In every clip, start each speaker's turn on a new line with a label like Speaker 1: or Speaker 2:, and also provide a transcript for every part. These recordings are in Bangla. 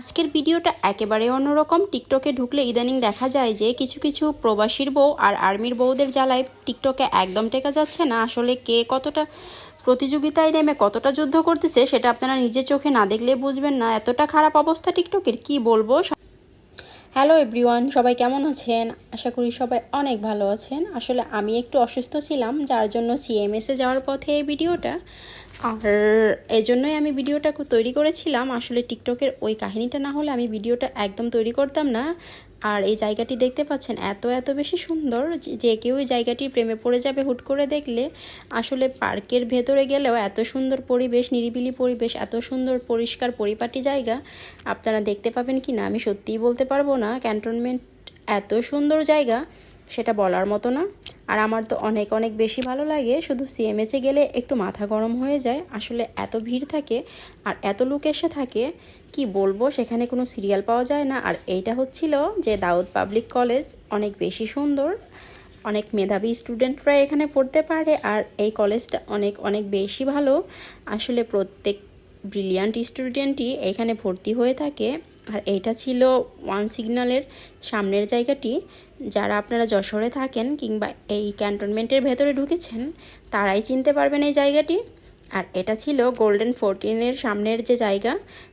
Speaker 1: আজকের ভিডিওটা একেবারে অন্যরকম। টিকটকে ঢুকলে ইদানিং দেখা যায় যে কিছু কিছু প্রবাসীর বউ আর আর্মির বউদের জ্বালায় টিকটকে একদম টেকা যাচ্ছে না। আসলে কে কতটা প্রতিযোগিতায় নেমে কতটা যুদ্ধ করতেছে সেটা আপনারা নিজের চোখে না দেখলে বুঝবেন না। এতটা খারাপ অবস্থা টিকটকের কি বলব? হ্যালো এভরিওয়ান সবাই কেমন আছেন? আশা করি সবাই অনেক ভালো আছেন। আসলে আমি একটু অসুস্থ ছিলাম, যার জন্য সিএমএসে যাওয়ার পথে এই ভিডিওটা। আর এজন্যই আমি ভিডিওটা তৈরি করেছিলাম। আসলে টিকটকের ওই কাহিনীটা না হলে আমি ভিডিওটা একদম তৈরি করতাম না। আর এই জায়গাটি দেখতে পাচ্ছেন, এত এত বেশি সুন্দর যে- যে কেউ এই জায়গাটির প্রেমে পড়ে যাবে হুট করে দেখলে। আসলে পার্কের ভেতরে গেলেও এত সুন্দর পরিবেশ, নিরিবিলি পরিবেশ, এত সুন্দর পরিষ্কার পরিপাটি জায়গা আপনারা দেখতে পাবেন কি না, আমি সত্যিই বলতে পারব না। ক্যান্টনমেন্ট এত সুন্দর জায়গা, সেটা বলার মতো না। আর আমার তো অনেক অনেক বেশি ভালো লাগে। শুধু সিএমএচে গেলে একটু মাথা গরম হয়ে যায়। আসলে এত ভিড় থাকে আর এত লোক এসে থাকে, কি বলব? সেখানে কোনো সিরিয়াল পাওয়া যায় না। আর এইটা হচ্ছিল যে দাউদ পাবলিক কলেজ অনেক বেশি সুন্দর। অনেক মেধাবী স্টুডেন্টরা এখানে পড়তে পারে। আর এই কলেজটা অনেক অনেক বেশি ভালো। আসলে প্রত্যেক ব্রিলিয়ান্ট স্টুডেন্টই এখানে ভর্তি হয়ে থাকে। আর এটা ছিল ওয়ান সিগন্যালের সামনের জায়গাটি। যারা আপনারা যশোরে থাকেন কিংবা এই ক্যান্টনমেন্টের ভেতরে ঢুকেছেন, তারাই চিনতে পারবেন এই জায়গাটি। আর এটা ছিল গোল্ডেন ফোরটিনের সামনের যে জায়গা,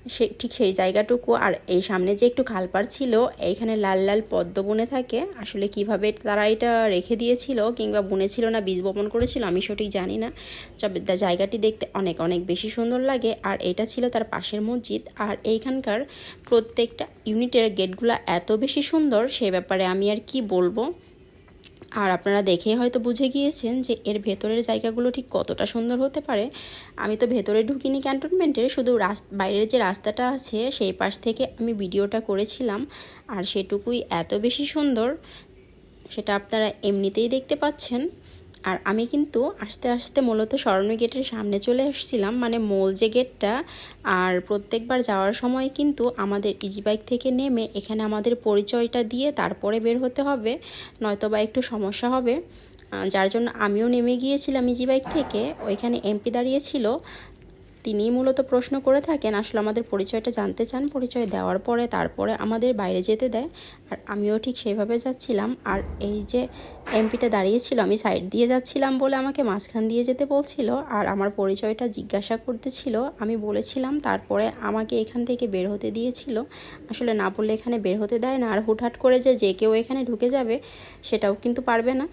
Speaker 1: সে ঠিক সেই জায়গাটুকু। আর এই সামনে যে একটু খালপাড় ছিল, এইখানে লাল লাল পদ্ম বুনে থাকে। আসলে কীভাবে তারা এটা রেখে দিয়েছিল কিংবা বুনেছিল না, বীজ বপন করেছিল, আমি সঠিক জানি না। তবে জায়গাটি দেখতে অনেক অনেক বেশি সুন্দর লাগে। আর এটা ছিল তার পাশের মসজিদ। আর এইখানকার প্রত্যেকটা ইউনিটের গেটগুলো এত বেশি সুন্দর, সে ব্যাপারে আমি আর কি বলব? আর আপনারা দেখে হয়তো বুঝে গিয়েছেন যে এর ভেতরের জায়গাগুলো ঠিক কতটা সুন্দর হতে পারে। আমি তো ভেতরে ঢুকিনি ক্যান্টনমেন্টের শুধু বাইরের যে রাস্তাটা আছে, সেই পাশ থেকে আমি ভিডিওটা করেছিলাম। আর সেটুকুই এত বেশি সুন্দর, সেটা আপনারা এমনিতেই দেখতে পাচ্ছেন। আর আমি কিন্তু আস্তে আস্তে মূলত স্বর্ণ গেটের সামনে চলে এসেছিলাম। মানে মোল যে গেটটা, আর প্রত্যেকবার যাওয়ার সময় কিন্তু আমাদের ইজি বাইক থেকে নেমে এখানে আমাদের পরিচয়টা দিয়ে তারপরে বের হতে হবে নয়তো বা একটু সমস্যা হবে। যার জন্য আমিও নেমে গিয়েছিলাম ইজি বাইক থেকে। ওইখানে এমপি দাঁড়িয়েছিল তিনিই মূলত প্রশ্ন করে থাকেন, আসলে আমাদের পরিচয়টা জানতে চান, পরিচয় দেওয়ার পরে তারপরে আমাদের বাইরে যেতে দেয়। আর আমিও ঠিক সেইভাবে যাচ্ছিলাম। আর এই যে এমপিটা দাঁড়িয়েছিল, আমি সাইড দিয়ে যাচ্ছিলাম বলে আমাকে মাঝখান দিয়ে যেতে বলছিল। আর আমার পরিচয়টা জিজ্ঞাসা করতেছিল আমি বলেছিলাম, তারপরে আমাকে এখান থেকে বের হতে দিয়েছিল। আসলে না বললে এখানে বের হতে দেয় না। আর হুটহাট করে যে যে কেউ এখানে ঢুকে যাবে, সেটাও কিন্তু পারবে না।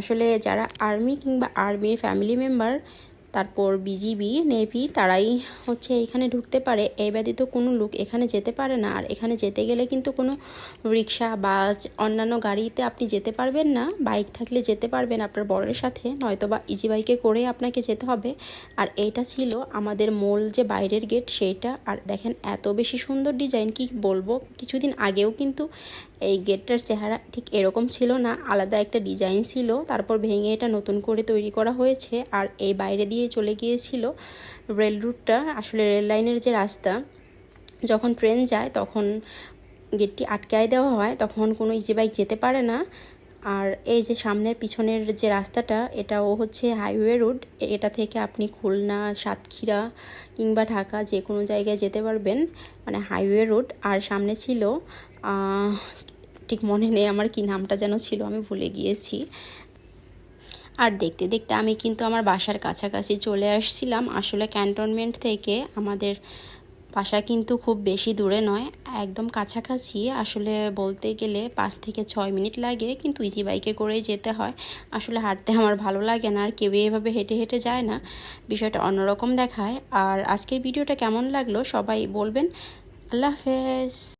Speaker 1: আসলে যারা আর্মি কিংবা আর্মির ফ্যামিলি মেম্বার তারপর বিজিবি, নেভি তারাই হচ্ছে এখানে ঢুকতে পারে। এই ব্যতীত কোনো লোক এখানে যেতে পারে না। আর এখানে যেতে গেলে কিন্তু কোনো রিক্সা, বাস, অন্যান্য গাড়িতে আপনি যেতে পারবেন না। বাইক থাকলে যেতে পারবেন আপনার বরের সাথে। নয়তো বা ইজি বাইকে করে আপনাকে যেতে হবে। আর এইটা ছিল আমাদের মূল যে বাইরের গেট সেইটা। আর দেখেন এত বেশি সুন্দর ডিজাইন কি বলব? কিছুদিন আগেও কিন্তু এই গেটটার চেহারা ঠিক এরকম ছিল না, আলাদা একটা ডিজাইন ছিল, তারপর ভেঙে এটা নতুন করে তৈরি করা হয়েছে আর এই বাইরে দিয়ে চলে গিয়েছিল রেল রুটটা, আসলে রেল লাইনের যে রাস্তা। যখন ট্রেন যায় তখন গেটটি আটকায় দেওয়া হয়, তখন কোনো ইজি বাইক যেতে পারে না। আর এই যে সামনের পিছনের যে রাস্তাটা, এটাও হচ্ছে হাইওয়ে রোড এটা থেকে আপনি খুলনা, সাতক্ষীরা কিংবা ঢাকা যে কোনো জায়গায় যেতে পারবেন মানে হাইওয়ে রোড আর সামনে ছিল ঠিক মনে নেই আমার কি নামটা যেন ছিল, আমি ভুলে গিয়েছি। আর দেখতে দেখতে আমি কিন্তু আমার বাসার কাছাকাছি চলে আসছিলাম। আসলে ক্যান্টনমেন্ট থেকে আমাদের বাসা কিন্তু খুব বেশি দূরে নয়, একদম কাছাকাছি। আসলে বলতে গেলে পাঁচ থেকে ছয় মিনিট লাগে, কিন্তু ইজি বাইকে করেই যেতে হয়। আসলে হাঁটতে আমার ভালো লাগে না, আর কেউ এভাবে হেঁটে হেঁটে যায় না। বিষয়টা অন্যরকম দেখায়। আর আজকের ভিডিওটা কেমন লাগল সবাই বলবেন। আল্লাহ হাফেজ।